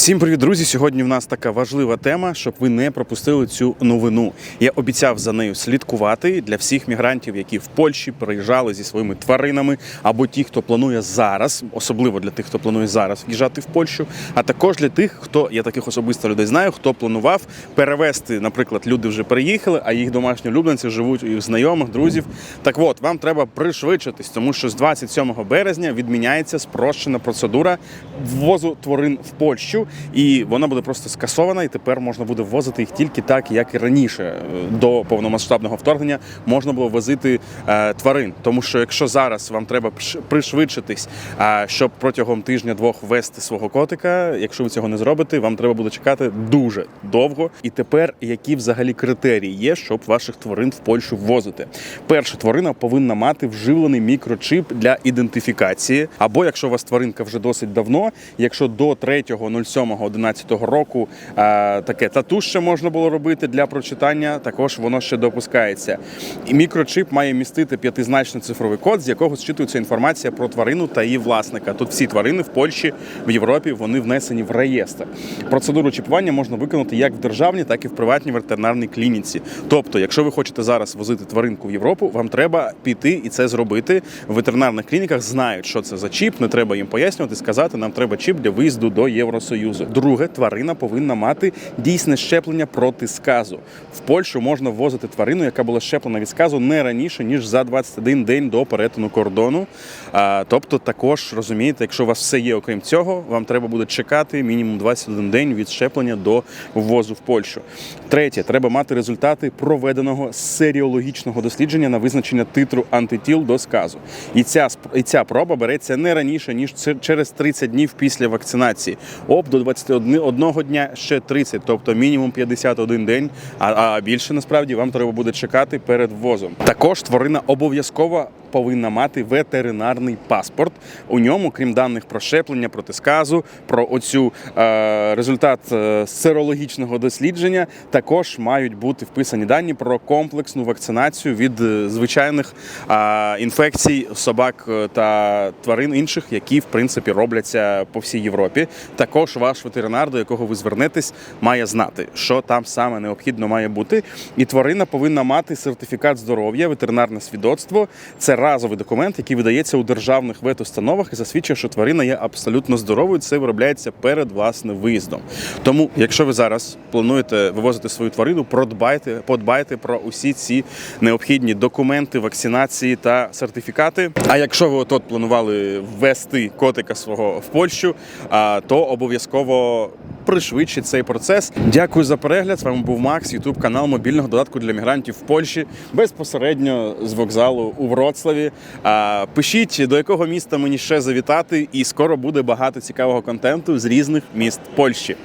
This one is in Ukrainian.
Всім привіт, друзі! Сьогодні в нас така важлива тема, щоб ви не пропустили цю новину. Я обіцяв за нею слідкувати для всіх мігрантів, які в Польщі приїжджали зі своїми тваринами, або ті, хто планує зараз, особливо для тих, хто планує зараз в'їжджати в Польщу, а також для тих, хто я таких особисто людей знаю, хто планував перевезти, наприклад, люди вже переїхали, а їх домашні улюбленці живуть у їх знайомих, друзів. Так от вам треба пришвидшитись, тому що з 27 березня відміняється спрощена процедура ввозу тварин в Польщу, і вона буде просто скасована, і тепер можна буде ввозити їх тільки так, як і раніше е, до повномасштабного вторгнення можна було возити е, тварин. Тому що якщо зараз вам треба пришвидшитись, е, щоб протягом тижня-двох ввести свого котика, якщо ви цього не зробите, вам треба буде чекати дуже довго. І тепер які взагалі критерії є, щоб ваших тварин в Польщу ввозити? Перша тварина повинна мати вживлений мікрочип для ідентифікації, або якщо у вас тваринка вже досить давно, якщо до 3.07.11 року таке тату ще можна було робити для прочитання, також воно ще допускається. І мікрочип має містити п'ятизначний цифровий код, з якого зчитується інформація про тварину та її власника. Тут всі тварини в Польщі, в Європі вони внесені в реєстр. Процедуру чіпування можна виконати як в державній, так і в приватній ветеринарній клініці. Тобто, якщо ви хочете зараз возити тваринку в Європу, вам треба піти і це зробити. В ветеринарних клініках знають, що це за чіп. Не треба їм пояснювати, сказати, нам треба чіп для виїзду до Євросоюзу. Друге, тварина повинна мати дійсне щеплення проти сказу. В Польщу можна ввозити тварину, яка була щеплена від сказу не раніше ніж за 21 день до перетину кордону. А, тобто, також розумієте, якщо у вас все є, окрім цього, вам треба буде чекати мінімум 21 день від щеплення до ввозу в Польщу. Третє, треба мати результати проведеного серіологічного дослідження на визначення титру антитіл до сказу. І ця і ця проба береться не раніше ніж через 30 днів після вакцинації. Об 21 дня ще 30, тобто мінімум 51 день. А, більше насправді вам треба буде чекати перед ввозом. Також тварина обов'язково повинна мати ветеринарний паспорт. У ньому, крім даних про щеплення, проти сказу, про оцю е, результат е, серологічного дослідження, також мають бути вписані дані про комплексну вакцинацію від е, звичайних е, інфекцій собак е, та тварин інших, які в принципі робляться по всій Європі. Також ваш ветеринар, до якого ви звернетесь, має знати, що там саме необхідно має бути. І тварина повинна мати сертифікат здоров'я, ветеринарне свідоцтво. Це разовий документ, який видається у державних ветустановах і засвідчує, що тварина є абсолютно здоровою. Це виробляється перед власним виїздом. Тому, якщо ви зараз плануєте вивозити свою тварину, продбайте, подбайте про усі ці необхідні документи, вакцинації та сертифікати. А якщо ви от планували ввести котика свого в Польщу, то обов'язково пришвидшить цей процес. Дякую за перегляд. З вами був Макс, Ютуб канал мобільного додатку для мігрантів в Польщі безпосередньо з вокзалу у Вроцлаві. Пишіть до якого міста мені ще завітати, і скоро буде багато цікавого контенту з різних міст Польщі.